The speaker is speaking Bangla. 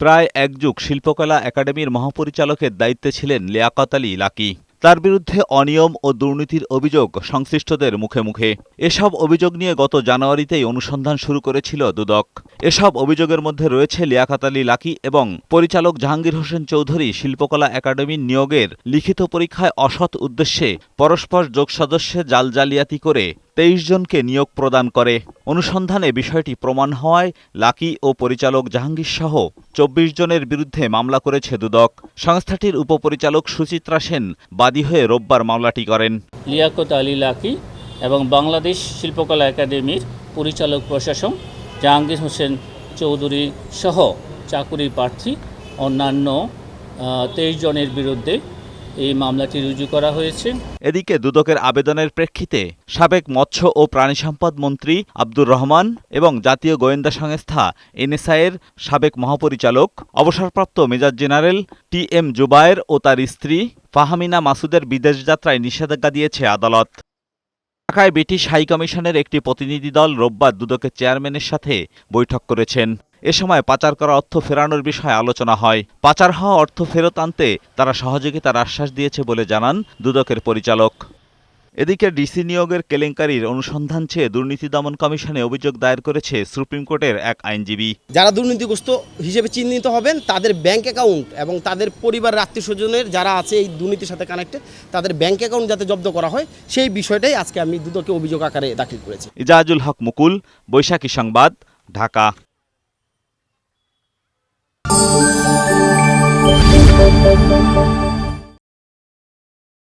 প্রায় এক যুগ শিল্পকলা একাডেমির মহাপরিচালকের দায়িত্বে ছিলেন লিয়াকত আলী লাকি। তার বিরুদ্ধে অনিয়ম ও দুর্নীতির অভিযোগ সংশ্লিষ্টদের মুখে মুখে। এসব অভিযোগ নিয়ে গত জানুয়ারিতেই অনুসন্ধান শুরু করেছিল দুদক। এসব অভিযোগের মধ্যে রয়েছে লিয়াকাত আলী লাকি এবং পরিচালক জাহাঙ্গীর হোসেন চৌধুরী শিল্পকলা একাডেমির নিয়োগের লিখিত পরীক্ষায় অসৎ উদ্দেশ্যে পরস্পর যোগ সদস্যে জাল জালিয়াতি করে তেইশ জনকে নিয়োগ প্রদান করে। অনুসন্ধানে বিষয়টি প্রমাণ হওয়ায় লাকি ও পরিচালক জাহাঙ্গীর সহ চব্বিশ জনের বিরুদ্ধে মামলা করেছে দুদক। সংস্থাটির উপপরিচালক সুচিত্রা সেন বাদী হয়ে রোববার মামলাটি করেন। লিয়াকত আলী লাকি এবং বাংলাদেশ শিল্পকলা একাডেমির পরিচালক প্রশাসক জাহাঙ্গীর হোসেন চৌধুরী সহ চাকুরি প্রার্থী, অন্যান্য তেইশ জনের বিরুদ্ধে এই মামলাটি রুজু করা হয়েছে। এদিকে দুদকের আবেদনের প্রেক্ষিতে সাবেক মৎস্য ও প্রাণী সম্পদ মন্ত্রী আব্দুর রহমান এবং জাতীয় গোয়েন্দা সংস্থা এনএসআইয়ের সাবেক মহাপরিচালক, অবসরপ্রাপ্ত major general T M Zubair ও তার স্ত্রী ফাহামিনা মাসুদের বিদেশ যাত্রায় নিষেধাজ্ঞা দিয়েছে আদালত। ঢাকায় ব্রিটিশ হাইকমিশনের একটি প্রতিনিধি দল রোববার দুদকের চেয়ারম্যানের সাথে বৈঠক করেছেন। এ সময় পাচার করা অর্থ ফেরানোর বিষয়ে আলোচনা হয়। পাচার হওয়া অর্থ ফেরত আনতে তারা সহযোগিতার আশ্বাস দিয়েছে বলে জানান দুদকের পরিচালক। এদিকে ডিসি নিয়োগের কেলেঙ্কারির অনুসন্ধান চেয়ে দুর্নীতি দমন কমিশনে অভিযোগ দায়ের করেছে সুপ্রিম কোর্টের এক আইনজীবী। যারা দুর্নীতিগ্রস্ত হিসেবে চিহ্নিত হবেন তাদের ব্যাংক অ্যাকাউন্ট এবং তাদের পরিবার আত্মীয় স্বজনের যারা আছে এই দুর্নীতির সাথে কানেক্টেড তাদের ব্যাংক অ্যাকাউন্ট যাতে জব্দ করা হয় সেই বিষয়টাই আজকে আমি দুদকে অভিযোগ আকারে দাখিল করেছি। ইজাজুল হক মুকুল বৈশাখী সংবাদ ঢাকা।